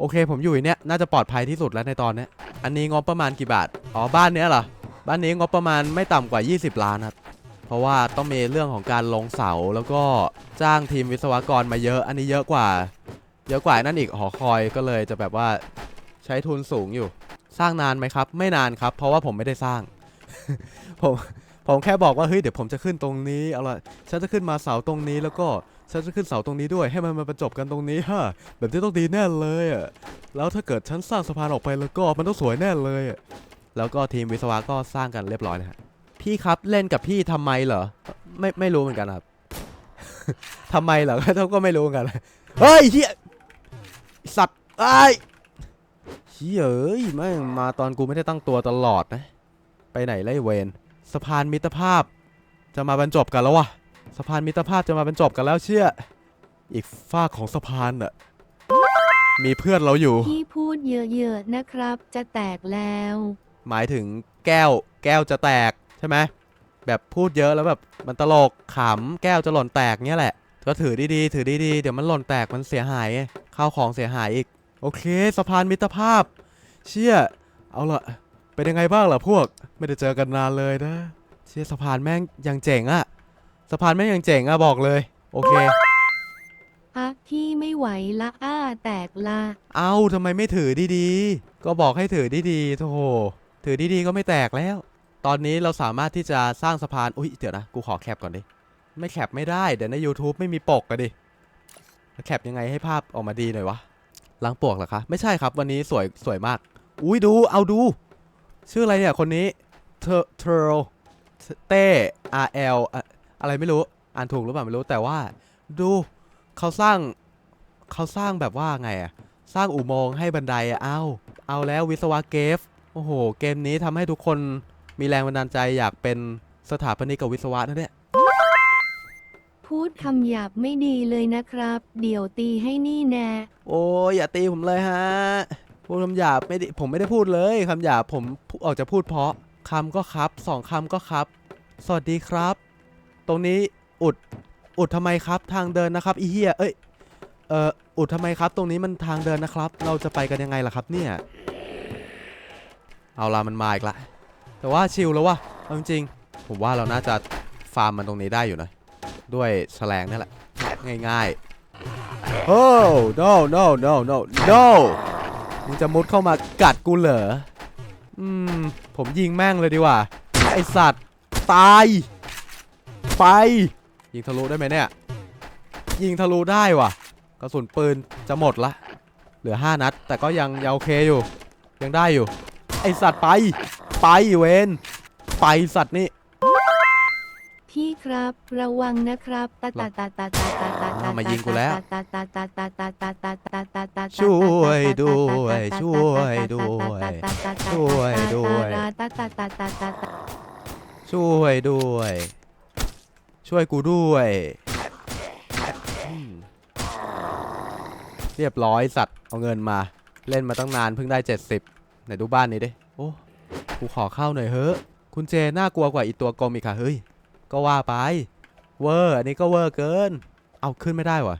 โอเค ผมอยู่เนี่ยน่าจะปลอดภัยที่สุดแล้วในตอนนี้อันนี้งบประมาณกี่บาทอ๋อบ้านเนี้ยเหรอบ้านนี้งบประมาณไม่ต่ำกว่า 20 ล้านครับเพราะว่าต้องมีเรื่องของการลงเสาแล้วก็จ้างทีมวิศวกรมาเยอะ อันนี้เยอะกว่า เยอะกว่านั่นอีกหอคอยก็เลยจะแบบว่าใช้ทุนสูงอยู่ สร้างนานไหมครับ ไม่นานครับ เพราะว่าผมไม่ได้สร้าง ผมผมแค่บอกว่าเฮ้ยเดี๋ยวผมจะขึ้นตรงนี้เอาละฉันจะขึ้นมาเสาตรงนี้แล้วก็ ฉันจะขึ้นเสาตรงนี้ด้วย ให้มันมาบรรจบกันตรงนี้ฮะ แบบนี้ต้องดีแน่เลยอะ แล้วถ้าเกิดฉันสร้างสะพานออกไปแล้วก็มันต้องสวยแน่เลยอะ แล้วก็ทีมวิศวะก็สร้างกันเรียบร้อยแล้วฮะ พี่ครับเล่นกับพี่ทำไมเหรอ ไม่ไม่รู้เหมือนกันครับทำไมเหรอเขาก็ไม่รู้เหมือนกัน เฮ้ยเฮียสัตว์ไอ้เฮียเอ้ยแม่งมาตอนกูไม่ได้ตั้งตัวตลอดนะ ไปไหนไล่เวนสะพานมิตรภาพ จะมาบรรจบกันแล้ววะะพานมิตรภาพจะมาบรรจบกันแล้วเชื่อ อีกฝากของสะพานน่ะ มีเพื่อนเราอยู่ พี่พูดเยอะๆนะครับ จะแตกแล้ว หมายถึงแก้ว แก้วจะแตกใช่ไหมแบบพูดเยอะแล้วแบบมันตลกขำแก้วจะหล่นแตกเงี้ยแหละก็ถือดีๆถือดีๆเดี๋ยวมันหล่นแตกมันเสียหายไงข้าวของเสียหายอีก โอเคสะพานมิตรภาพ เชี่ยเอาละเป็นยังไงบ้างล่ะพวก ไม่ได้เจอกันนานเลยนะ เชี่ยสะพานแม่งยังเจ๋งอะ สะพานแม่งยังเจ๋งอะบอกเลย โอเคอะพี่ไม่ไหวละอ้าแตกละเอ้าทำไมไม่ถือดีๆ ก็บอกให้ถือดีๆโธ่ถือดีๆก็ไม่แตกแล้ว ตอนนี้เราสามารถที่จะสร้างสะพาน อุ้ยเดี๋ยวนะ กูขอแคปก่อนดิ ไม่แคปไม่ได้ เดี๋ยวใน YouTube ไม่มีปกอะดิแคปยังไงให้ภาพออกมาดีหน่อยวะ ล้างปวกเหรอคะ ไม่ใช่ครับวันนี้สวยสวยมาก อุ้ยดู เอาดู ชื่ออะไรเนี่ยคนนี้ เทอร์เทอร์เต้ R L อะอะไรไม่รู้อ่านถูกหรือเปล่าไม่รู้แต่ว่า ดูเขาสร้างเขาสร้างแบบว่าไงอะสร้างอุโมงค์ให้บันไดอะเอาเอาแล้ววิศวะเกฟโอ้โห เกมนี้ทำให้ทุกคนมีแรงบันดาลใจอยากเป็นสถาปนิกกับวิศวะนะเนี่ยพูดคำหยาบไม่ดีเลยนะครับ เดี๋ยวตีให้นี่แน่ โอ้ยอย่าตีผมเลยฮะ พูดคำหยาบไม่ได้ผมไม่ได้พูดเลยคำหยาบผมพูออกจะพูดเพราะคำก็ครับสองคำก็ครับ สวัสดีครับ ตรงนี้อุดอุดทำไมครับทางเดินนะครับอีเฮียเอ้ยเอ่ออุดทำไมครับ ตรงนี้มันทางเดินนะครับ เราจะไปกันยังไงล่ะครับเนี่ยเอาละมันมาอีกละแต่ว่าชิลแล้ววะเอาจริงๆผมว่าเราน่าจะฟาร์มมันตรงนี้ได้อยู่นะด้วยแฉลงนี่แหละง่ายๆโอ้ no no no no no มึงจะมุดเข้ามากัดกูเหรออืมผมยิงแม่งเลยดีกว่าไอสัตว์ตาย ไป ยิงทะลุได้ไหมเนี่ย ยิงทะลุได้ว่ะ กระสุนปืนจะหมดละ เหลือ 5 นัด แต่ก็ยังยังโอเคอยู่ ยังได้อยู่ ไอสัตว์ไป ไปเวนไปสัตว์นี่ พี่ครับระวังนะครับตาตาตาตาตาตาตาตามายิงกูแล้ว ตาตาตาตาตาตาตาตาตาตาช่วยด้วยช่วยด้วยช่วยด้วยตาตาตาตาตาตาช่วยด้วย ช่วยกูด้วย เรียบร้อยสัตว์ เอาเงินมา เล่นมาตั้งนานเพิ่งได้ 70 ไหนดูบ้านนี้ดิ โอ้ กูขอเข้าหน่อยเฮ้อะคุณเจน่ากลัวกว่าอีตัวกลมอีกค่ะ เฮ้ย ก็ว่าไป เวอร์อันนี้ก็เวอร์เกิน เอาขึ้นไม่ได้วะ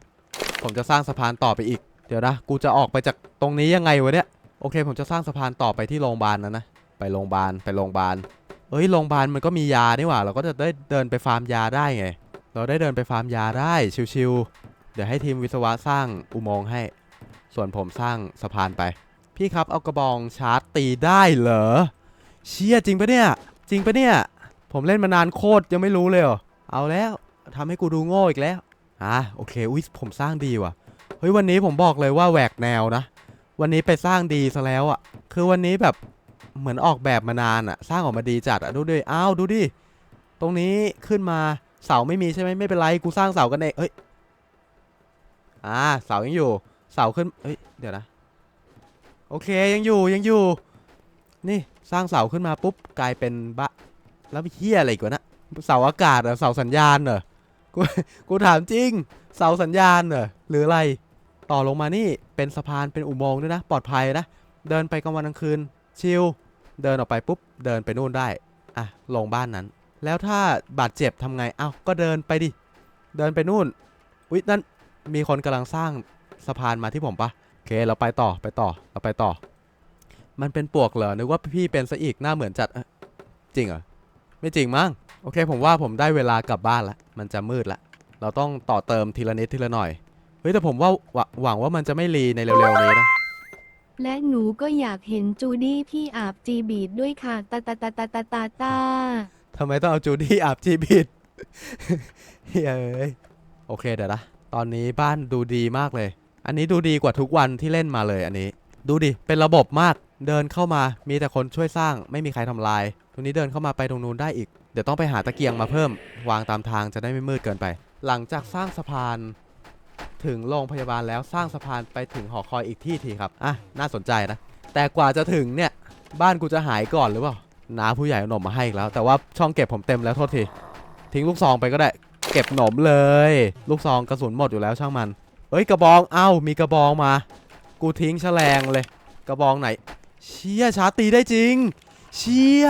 ผมจะสร้างสะพานต่อไปอีก เดี๋ยวนะ กูจะออกไปจากตรงนี้ยังไงวะเนี่ย โอเค ผมจะสร้างสะพานต่อไปที่โรงพยาบาลนะนะ ไปโรงพยาบาล ไปโรงพยาบาล เอ้ยโรงพยาบาลมันก็มียานี่หว่า เราก็จะได้เดินไปฟาร์มยาได้ไง เราได้เดินไปฟาร์มยาได้ชิวๆเดี๋ยวให้ทีมวิศวะสร้างอุโมงค์ให้ ส่วนผมสร้างสะพานไป พี่ครับเอากระบองชาร์จตีได้เหรอ เชี่ยจริงปะเนี่ย จริงปะเนี่ย ผมเล่นมานานโคตรยังไม่รู้เลยเหรอ เอาแล้วทำให้กูดูโง่อีกแล้ว อะโอเค อุ้ยผมสร้างดีว่ะ เฮ้ยวันนี้ผมบอกเลยว่าแหวกแนวนะ วันนี้ไปสร้างดีซะแล้วอะ่ะ คือวันนี้แบบ เหมือนออกแบบมานานอะ่ะสร้างออกมาดีจัดอะ่ะดูดิอ้าวดูดิตรงนี้ขึ้นมาเสาไม่มีใช่ไหมไม่เป็นไรกูสร้างเสากันเองเอ้ยอ่าเสายังอยู่ เสาขึ้นเอ้ยเดี๋ยวนะ โอเคยังอยู่ยังอยู่ นี่สร้างเสาขึ้นมาปุ๊บกลายเป็นบะแล้วเฮียอะไรกวะนะเสาอากาศเหรอเสาสัญญาณเหรอกูกูถามจริง เสาสัญญาณเหรอหรืออะไร ต่อลงมานี่เป็นสะพานเป็นอุโมงค์ด้วยนะ ปลอดภัยนะ เดินไปกลางวันกลางคืน ชิลเดินออกไปปุ๊บเดินไปนู่นได้อะลงบ้านนั้น แล้วถ้าบาดเจ็บทำไงเอ้าก็เดินไปดิเดินไปนู่นอุ๊ยนั่นมีคนกำลังสร้างสะพานมาที่ผมปะโอเคเราไปต่อไปต่อเราไปต่อ มันเป็นปวกเหรอนึกว่าพี่เป็นซะอีกหน้าเหมือนจัดจริงเหรอไม่จริงมั้งโอเค ผมว่าผมได้เวลากลับบ้านละมันจะมืดละเราต้องต่อเติมทีละนิดทีละหน่อยเฮ้ยแต่ผมว่าหวังว่ามันจะไม่รีในเร็วๆนี้นะ และหนูก็อยากเห็นจูดี้พี่อาบจีบีดด้วยค่ะตาตาตาตาตาตาตาทำไมต้องเอาจูดี้อาบจีบิด เฮ้ยโอเคเดี๋ยวนะตอนนี้บ้านดูดีมากเลย อันนี้ดูดีกว่าทุกวันที่เล่นมาเลยอันนี้ ดูดิเป็นระบบมากเดินเข้ามามีแต่คนช่วยสร้างไม่มีใครทำลาย ตรงนี้เดินเข้ามาไปตรงนู้นได้อีก เดี๋ยวต้องไปหาตะเกียงมาเพิ่ม วางตามทางจะได้ไม่มืดเกินไป หลังจากสร้างสะพาน ถึงโรงพยาบาลแล้วสร้างสะพานไปถึงหอคอยอีกที่ทีครับอะน่าสนใจนะ แต่กว่าจะถึงเนี่ยบ้านกูจะหายก่อนหรือเปล่าน้าผู้ใหญ่เอาหนมมาให้อีกแล้ว แต่ว่าช่องเก็บผมเต็มแล้วโทษที ทิ้งลูกซองไปก็ได้ เก็บหนมเลย ลูกซองกระสุนหมดอยู่แล้วช่างมัน เอ้ยกระบองเอ้ามีกระบองมา กูทิ้งแฉลงเลย กระบองไหน เชี่ยชาตีได้จริง เชี่ย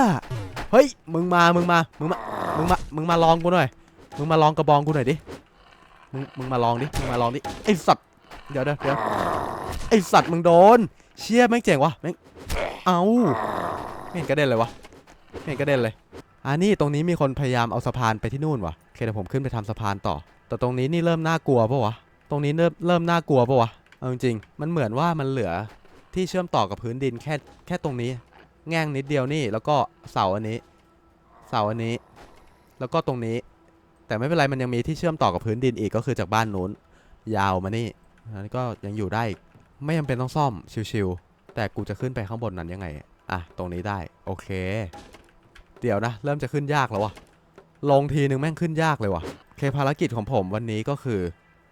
เฮ้ยมึงมามึงมามึงมามึงมามึงมาลองกูหน่อยมึงมาลองกระบองกูหน่อยดิ มึงมึงมาลองดิมึงมาลองดิไอสัตว์เดี๋ยวเดี๋ยวเดี๋ยวไอสัตว์มึงโดน เชี่ยแม่งเจ๋งวะแม่งเอาไม่เห็นกระเด็นเลยวะไม่เห็นกระเด็นเลยอ่านี่ตรงนี้มีคนพยายามเอาสะพานไปที่นู่นวะโอเคเดี๋ยวผมขึ้นไปทำสะพานต่อ แต่ตรงนี้นี่เริ่มน่ากลัวปะวะตรงนี้เริ่มเริ่มน่ากลัวปะวะเอาจริงมันเหมือนว่ามันเหลือที่เชื่อมต่อกับพื้นดินแค่แค่ตรงนี้ แง่งนิดเดียวนี่แล้วก็เสาอันนี้ เสาอันนี้ แล้วก็ตรงนี้ แต่ไม่เป็นไรมันยังมีที่เชื่อมต่อกับพื้นดินอีกก็คือจากบ้านนู้น ยาวมานี่อันนี้ก็ยังอยู่ได้ไม่จำเป็นต้องซ่อมชิวๆแต่กูจะขึ้นไปข้างบนนั้นยังไงอะตรงนี้ได้โอเค เดี๋ยวนะ เริ่มจะขึ้นยากแล้ววะลงทีนึงแม่งขึ้นยากเลยวะเคภารกิจของผมวันนี้ก็คือ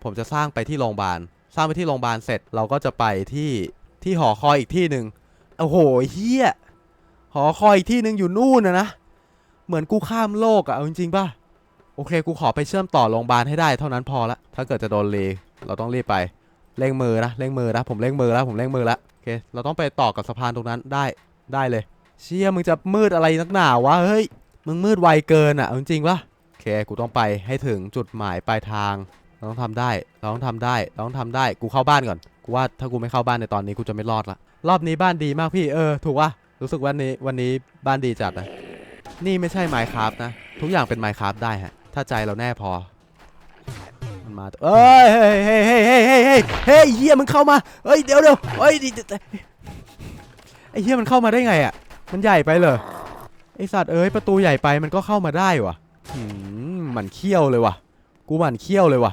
ผมจะสร้างไปที่โรงพยาบาลสร้างไปที่โรงพยาบาลเสร็จเราก็จะไปที่ที่หอคอยอีกที่หนึ่งโอ้โหเฮียหอคอยอีกที่หนึ่งอยู่นู่นนะนะเหมือนกูข้ามโลกอะเอาจริงๆป่ะ โอเค กูขอไปเชื่อมต่อโรงพยาบาลให้ได้เท่านั้นพอละ ถ้าเกิดจะโดนเลเราต้องรีบไปเร่งมือนะเร่งมือนะผมเร่งมือแล้วผมเร่งมือแล้วโอเค เราต้องไปต่อกับสะพานตรงนั้นได้ได้เลย เชี่ยมึงจะมืดอะไรนักหนาวะเฮ้ยมึงมืดไวเกินอะจริงปะโอเคกูต้องไปให้ถึงจุดหมายปลายทางเราต้องทำได้เราต้องทำได้เราต้องทำได้กูเข้าบ้านก่อนกูว่าถ้ากูไม่เข้าบ้านในตอนนี้กูจะไม่รอดละรอบนี้บ้านดีมากพี่เออถูกปะรู้สึกวันนี้วันนี้บ้านดีจัดนะนี่ไม่ใช่ไมค์ครับนะ ทุกอย่างเป็นไมค์ครับได้ฮะ ถ้าใจเราแน่พอ มันมาเอ้ยเฮ้ยเฮ้ยเฮ้ยเฮ้ยเฮ้ยเฮ้ยเฮ้ยเฮียมึงเข้ามาเฮ้ยเดี๋ยวเดี๋ยวเฮ้ยดิไอเฮียมันเข้ามาได้ไงอะ มันใหญ่ไปเลยไอสัตว์เอ้ยประตูใหญ่ไปมันก็เข้ามาได้วะหืมมันเขี้ยวเลยวะกูหมันเขี้ยวเลยวะ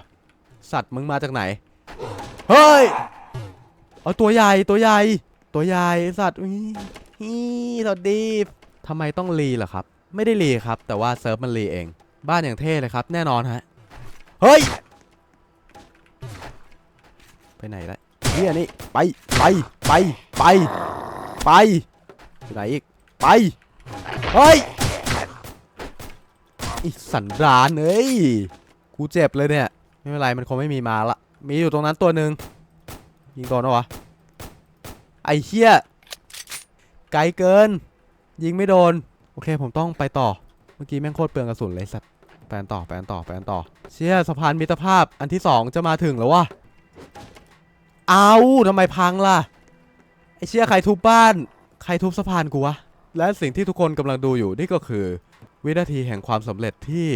สัตว์มึงมาจากไหน เฮ้ย เอาตัวใหญ่ตัวใหญ่ ตัวใหญ่สัตว์อุ้ยฮีสวัสดีทำไมต้องรีล่ะครับ ไม่ได้รีครับ แต่ว่าเซิร์ฟมันรีเอง บ้านอย่างเท่เลยครับ แน่นอนฮะ เฮ้ย ไปไหนละเฮียนี่ ไป ไป ไป ไป ไปไปไหนอีก ไป เฮ้ยอีสันดานเอ้ย กูเจ็บเลยเนี่ย ไม่เป็นไร มันคงไม่มีมาละ มีอยู่ตรงนั้นตัวหนึ่งยิงโดนปะวะ ไอ้เฮียไกลเกิน ยิงไม่โดน โอเค ผมต้องไปต่อ เมื่อกี้แม่งโคตรเปลืองกระสุนเลยสัตว์ ไปกันต่อไปกันต่อไปกันต่อ เชี่ยสะพานมิตรภาพอันที่สองจะมาถึงแล้ววะ เอาทำไมพังล่ะ ไอเชี่ยใครทุบบ้าน ใครทุบสะพานกูวะ และสิ่งที่ทุกคนกำลังดูอยู่นี่ก็คือ วินาทีแห่งความสำเร็จที่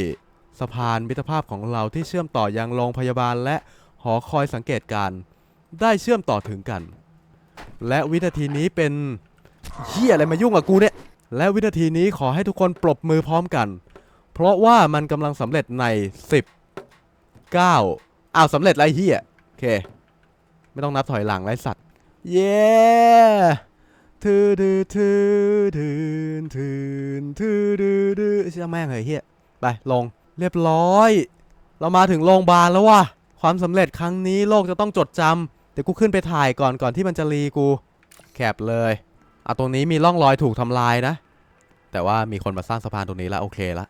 สะพานมิตรภาพของเราที่เชื่อมต่อยังโรงพยาบาลและหอคอยสังเกตการได้เชื่อมต่อถึงกัน และวินาทีนี้เป็นเฮียอะไรมายุ่งกับกูเนี่ย และวินาทีนี้ขอให้ทุกคนปรบมือพร้อมกัน เพราะว่ามันกำลังสำเร็จใน 10 9อ้าวสำเร็จไรเฮียโอเค ไม่ต้องนับถอยหลังไรสัตว์ เย้ทือทือทือทืนทืนทือทือทือเชื่อแม่งเหยเฮียไปลงเรียบร้อย เรามาถึงโรงพยาบาลแล้วว่ะความสำเร็จครั้งนี้โลกจะต้องจดจำเดี๋ยวกูขึ้นไปถ่ายก่อนก่อนที่มันจะรีกู แคปเลยอะตรงนี้มีร่องรอยถูกทำลายนะ แต่ว่ามีคนมาสร้างสะพานตรงนี้แล้วโอเคละ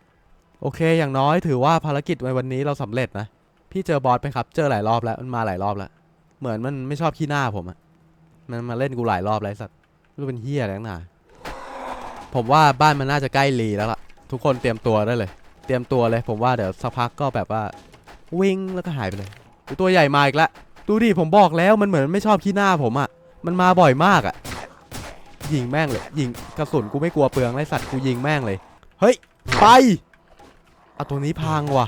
โอเค อย่างน้อยถือว่าภารกิจในวันนี้เราสำเร็จนะ พี่เจอบอสไหมครับ เจอหลายรอบแล้ว มันมาหลายรอบแล้ว เหมือนมันไม่ชอบขี้หน้าผมอะมันมาเล่นกูหลายรอบแล้วไอ้สัตว์รู้เป็นเฮียอะไรนักหนาผมว่าบ้านมันน่าจะใกล้รีแล้วล่ะ ทุกคนเตรียมตัวได้เลย เตรียมตัวเลย ผมว่าเดี๋ยวสักพักก็แบบว่า วิ่งแล้วก็หายไปเลยอุ๊ยตัวใหญ่มาอีกแล้วดูดิผมบอกแล้วมันเหมือนไม่ชอบขี้หน้าผมอะมันมาบ่อยมากอะยิงแม่งเลยยิงกระสุนกูไม่กลัวเปลืองไรสัตว์กูยิงแม่งเลย เฮ้ยไป เอาตัวนี้พังว่ะ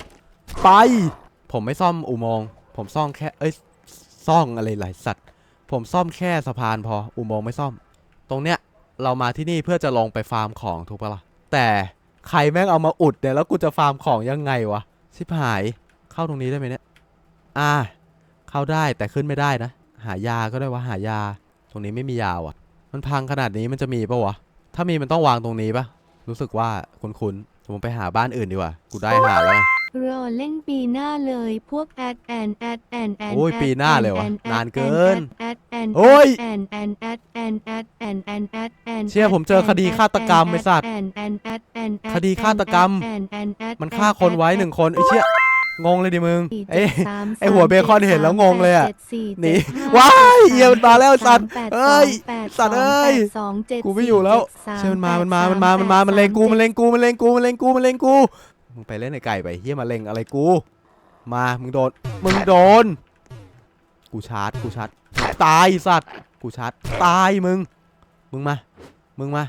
ไป ผมไม่ซ่อมอุโมงค์ผมซ่อมแค่ เอ้ย ซ่องอะไรหลายสัตว์ ผมซ่อมแค่สะพานพอ อุโมงค์ไม่ซ่อม ตรงเนี้ย เรามาที่นี่เพื่อจะลงไปฟาร์มของถูกปะล่ะ แต่ใครแม่งเอามาอุดเนี่ยแล้วกูจะฟาร์มของยังไงวะ ชิบหาย เข้าตรงนี้ได้ไหมเนี่ย อ่า เข้าได้แต่ขึ้นไม่ได้นะ หายาก็ได้วะหายา ตรงนี้ไม่มียาว่ะ มันพังขนาดนี้มันจะมีปะวะ ถ้ามีมันต้องวางตรงนี้ปะรู้สึกว่าคุ้นๆ ผมไปหาบ้านอื่นดีกว่า กูได้หาแล้วไงรอเล่นปีหน้าเลยพวกแอดแอนแอดแอนแอนโอ้ยปีหน้าเลยวะนานเกินแอดแอนโอ้ยแอนแอนแอดแอนแอดแอนแอนแอดแอนเชี่ยผมเจอคดีฆาตกรรมไอ้สัตว์แอนแอนแอดแอนแอคดีฆาตกรรมแอนแอนแอดมันฆ่าคนไว้หนึ่งคนไอ้เชี่ย งงเลยดิมึงสี่เอ้ยจ็ดสามไอ้หัวเบคอนเห็นแล้วงงเลยอะจ็ดสี่หนีเจ็ดห้ว้ายเหี้ยสมันมาแล้วสัตว์แปดเอ้ยแปดสัตว์เอ้ยแปดสองเจ็ดกูไม่อยู่แล้วสี่จ็ดสเชี่ยมันมาแปดมันมามันสมามันมามันเล็งกูมันจ็ดเล็งกูมันเล็งกูมันเล็งกูมันเล็งกูมึงไปเล่นไอ้ไก่ไปเฮียมาเล็งอะไรกู มามึงโดนมึงโดน กูชาร์จกูชาร์จตายสัตว์กูชาร์จตายมึง มึงมา มึงมา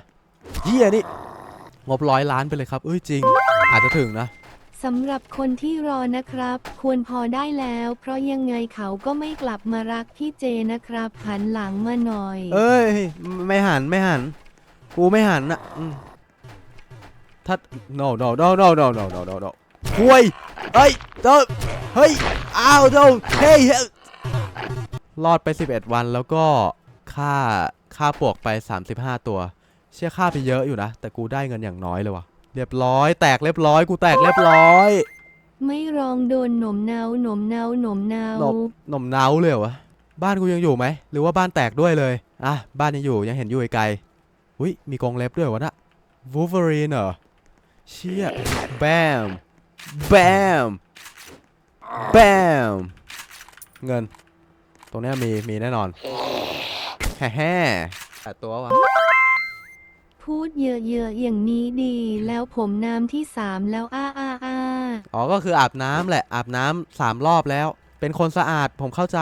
เฮียนี่งบร้อยล้านไปเลยครับเอ้ยจริง อาจจะถึงนะ สำหรับคนที่รอนะครับ ควรพอได้แล้ว เพราะยังไงเขาก็ไม่กลับมารักพี่เจนะครับ หันหลังมาหน่อย เอ้ย ไม่หันไม่หัน กูไม่หันอะอืมถ้า no no no no no no no no no คุยเอ้ยเจ้าเฮ้ย อ้าวเจ้าเฮ้ย รอดไป 11 วันแล้วก็ค่าค่าปลวกไป 35 ตัว เชื่อค่าไปเยอะอยู่นะ แต่กูได้เงินอย่างน้อยเลยว่ะ เรียบร้อยแตกเรียบร้อยกูแตกเรียบร้อยไม่รองโดนหนมเนาหนมเนาหนมเนาหนมหน่มเนาเลยเหรอวะบ้านกูยังอยู่ไหมหรือว่าบ้านแตกด้วยเลยอะบ้านยังอยู่ยังเห็นอยู่ไกลๆอุ้ยมีกรงเล็บด้วยวะน่ะ Wolverine เหรอเชี่ยแบมแบมแบมเงิน ตรงเนี้ยมีมีแน่นอนแฮ่แฮ่แต่ตัววะ พูดเยอะๆอย่างนี้ดี แล้วผมน้ำที่สามแล้วอ้าอ้าอ้าอ๋อก็คืออาบน้ำแหละอาบน้ำสามรอบแล้ว เป็นคนสะอาดผมเข้าใจ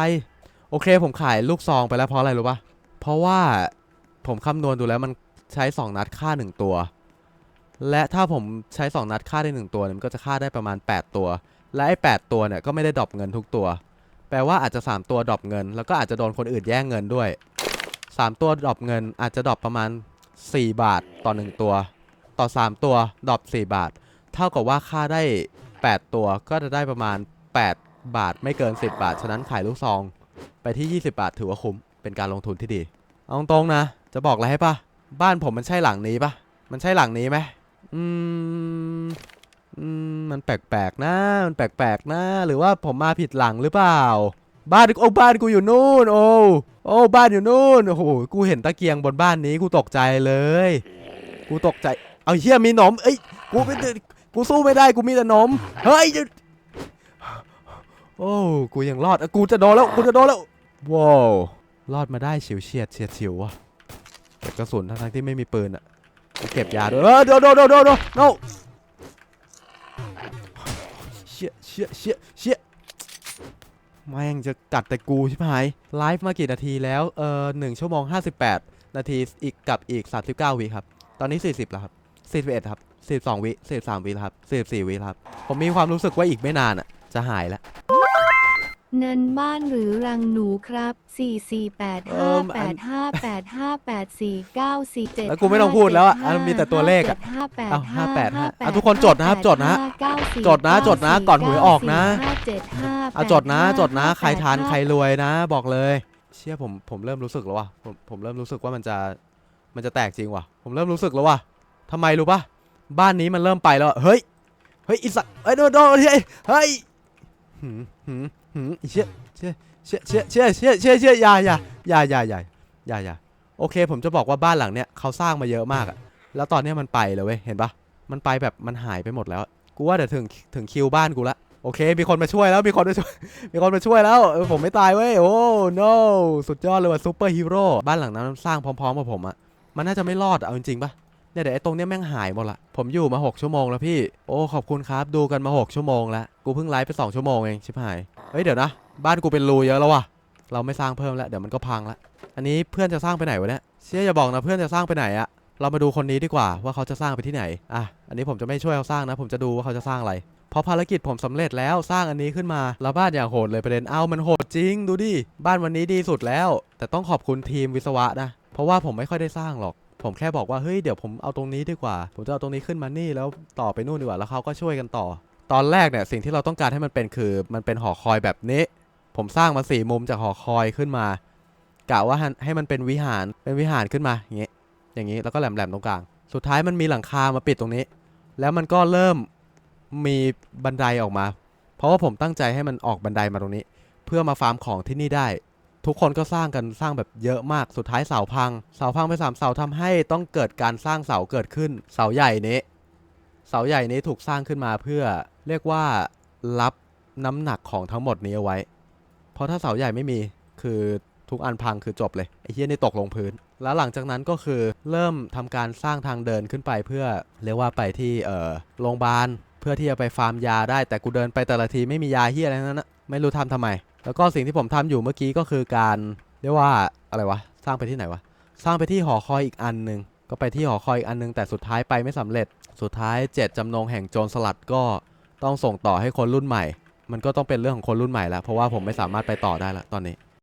โอเค ผมขายลูกซองไปแล้วเพราะอะไรรู้ปะเพราะว่าผมคำนวณดูแล้วมันใช้2นัดฆ่า1ตัว และถ้าผมใช้2นัดฆ่าได้1ตัวเนี่ยมันก็จะฆ่าได้ประมาณ8ตัว และไอ้8ตัวเนี่ยก็ไม่ได้ดรอปเงินทุกตัว แปลว่าอาจจะ3ตัวดรอปเงิน แล้วก็อาจจะโดนคนอื่นแย่งเงินด้วย3ตัวดรอปเงินอาจจะดรอปประมาณ 4 บาทต่อ 1 ตัว ต่อ 3 ตัวดรอป4บาท เท่ากับว่าค่าได้ 8 ตัวก็จะได้ประมาณ 8 บาทไม่เกิน 10 บาท ฉะนั้นขายลูกซอง ไปที่ 20 บาทถือว่าคุ้ม เป็นการลงทุนที่ดี เอาตรงๆนะ จะบอกอะไรให้ปะบ้านผมมันใช่หลังนี้ปะมันใช่หลังนี้ไหมอืมอืมมันแปลกๆนะ มันแปลกๆนะ หรือว่าผมมาผิดหลังหรือเปล่า บ้านโอ้บ้านกูอยู่นู่น โอ้โอ้บ้านอยู่นู่นโอ้โหกูเห็นตะเกียงบนบ้านนี้กูตกใจเลย กูตกใจ เอาเฮียมีหนมเอ้ยกูไม่ได้กูสู้ไม่ได้กูมีแต่หนมเฮ้ยโอ้กูยังรอดกูจะโดนแล้วกูจะโดนแล้วว้าวรอดมาได้เฉิวเฉียดเฉียดเฉิวอะเก็บกระสุนทั้งที่ไม่มีปืนอะกูเก็บยาด้วยเออเดี๋ยวเดี๋ยวเดี๋ยวเดี๋ยวเดี๋ยว no เชี่ยเชี่ยเชี่ยเชี่ย แม่งจะกัดแต่กูใช่ไหมไลฟ์มากี่นาทีแล้ว เออหนึ่งชั่วโมง58นาทีอีกกับอีก39วิครับ ตอนนี้40แล้วครับ41ครับ42วิ43วิแล้วครับ44วิแล้วครับ ผมมีความรู้สึกว่าอีกไม่นานอะ จะหายแล้ว นันบ้านหรือรังหนูครับ4 4 8เอิ่ม5 8 5 8 5 8 4 9 4 7แล้วกูไม่ต้องพูดแล้วอะอันมีแต่ตัวเลขอะ5 8เอ้า5 8อะทุกคนจดนะครับจดนะจดนะจดนะก่อนหวยออกนะ เอาจดนะจดนะใครทานใครรวยนะ บอกเลย เชี่ยผมผมเริ่มรู้สึกแล้วว่ะผมผมเริ่มรู้สึกว่ามันจะมันจะแตกจริงว่ะ ผมเริ่มรู้สึกแล้วว่ะทำไมรู้ปะบ้านนี้มันเริ่มไปแล้วอะเฮ้ยเฮ้ยอีสัตว์เฮ้ยโดนโดนเฮ้ยเฮ้ย หืมหืมหืมอีเชี่ยเชี่ยเชี่ยเชี่ยเชี่ยเชี่ยเชี่ยเชี่ยอย่าอย่าอย่าอย่าอย่าอย่าอย่าโอเค ผมจะบอกว่าบ้านหลังเนี้ยเขาสร้างมาเยอะมากอะแล้วตอนเนี้ยมันไปเลยเว้ยเห็นปะมันไปแบบมันหายไปหมดแล้วกูว่าเดี๋ยวถึงถึงคิวบ้านกูละโอเค มีคนมาช่วยแล้วมีคนมาช่วย มีคนมาช่วยแล้วเออผมไม่ตายเว้ยโอ้ no สุดยอดเลยว่ะซูเปอร์ฮีโร่บ้านหลังนั้นสร้างพร้อมๆกับผมอะมันน่าจะไม่รอดเอาจริงๆปะ เนี่ยเดี๋ยวไอ้ตรงเนี้ยแม่งหายหมดละ ผมอยู่มา 6 ชั่วโมงแล้วพี่ โอ้ขอบคุณครับดูกันมา 6 ชั่วโมงแล้ว กูเพิ่งไลฟ์ไป 2 ชั่วโมงเองชิบหาย เฮ้ยเดี๋ยวนะ บ้านกูเป็นรูเยอะแล้วว่ะ เราไม่สร้างเพิ่มแล้วเดี๋ยวมันก็พังละ อันนี้เพื่อนจะสร้างไปไหนวะเนี่ย เชี่ยอย่าบอกนะเพื่อนจะสร้างไปไหนอะเรามาดูคนนี้ดีกว่าว่าเขาจะสร้างไปที่ไหน อะ อันนี้ผมจะไม่ช่วยเขาสร้างนะ ผมจะดูว่าเขาจะสร้างอะไรเพราะภารกิจผมสำเร็จแล้วสร้างอันนี้ขึ้นมา แล้วบ้านอย่างโหดเลยประเด็น เอามันโหดจริง ดูดิ บ้านวันนี้ดีสุดแล้ว แต่ต้องขอบคุณทีมวิศวะนะ เพราะว่าผมไม่ค่อยได้สร้างหรอก ผมแค่บอกว่าเฮ้ยเดี๋ยวผมเอาตรงนี้ดีกว่า ผมจะเอาตรงนี้ขึ้นมานี่แล้วต่อไปนู่นดีกว่าแล้วเขาก็ช่วยกันต่อ ตอนแรกเนี่ยสิ่งที่เราต้องการให้มันเป็นคือ มันเป็นหอคอยแบบนี้ ผมสร้างมาสี่มุมจากหอคอยขึ้นมากะว่าให้ให้มันเป็นวิหารเป็นวิหารขึ้นมาอย่างเงี้ยอย่างงี้แล้วก็แหลมๆตรงกลาง สุดท้ายมันมีหลังคามาปิดตรงนี้ แล้วมันก็เริ่มมีบันไดออกมา เพราะว่าผมตั้งใจให้มันออกบันไดมาตรงนี้ เพื่อมาฟาร์มของที่นี่ได้ ทุกคนก็สร้างกันสร้างแบบเยอะมากสุดท้ายเสาพัง เสาพังไปสามเสาทำให้ต้องเกิดการสร้างเสาเกิดขึ้น เสาใหญ่นี้ เสาใหญ่นี้ถูกสร้างขึ้นมาเพื่อเรียกว่ารับน้ำหนักของทั้งหมดนี้เอาไว้ เพราะถ้าเสาใหญ่ไม่มีคือทุกอันพังคือจบเลยไอ้เหี้ยนี่ตกลงพื้น แล้วหลังจากนั้นก็คือเริ่มทำการสร้างทางเดินขึ้นไปเพื่อเรียกว่าไปที่เอ่อโรงพยาบาลเพื่อที่จะไปฟาร์มยาได้แต่กูเดินไปแต่ละทีไม่มียาเหี้ยอะไรนั้นนะ ไม่รู้ทำทำไม แล้วก็สิ่งที่ผมทำอยู่เมื่อกี้ก็คือการเรียกว่าอะไรวะ สร้างไปที่ไหนวะ สร้างไปที่หอคอยอีกอันหนึ่งก็ไปที่หอคอยอีกอันหนึงแต่สุดท้ายไปไม่สำเร็จ สุดท้ายเจ็ดจำนงแห่งโจรสลัดก็ต้องส่งต่อให้คนรุ่นใหม่ มันก็ต้องเป็นเรื่องของคนรุ่นใหม่แล้วเพราะว่าผมไม่สามารถไปต่อได้ละตอนนี้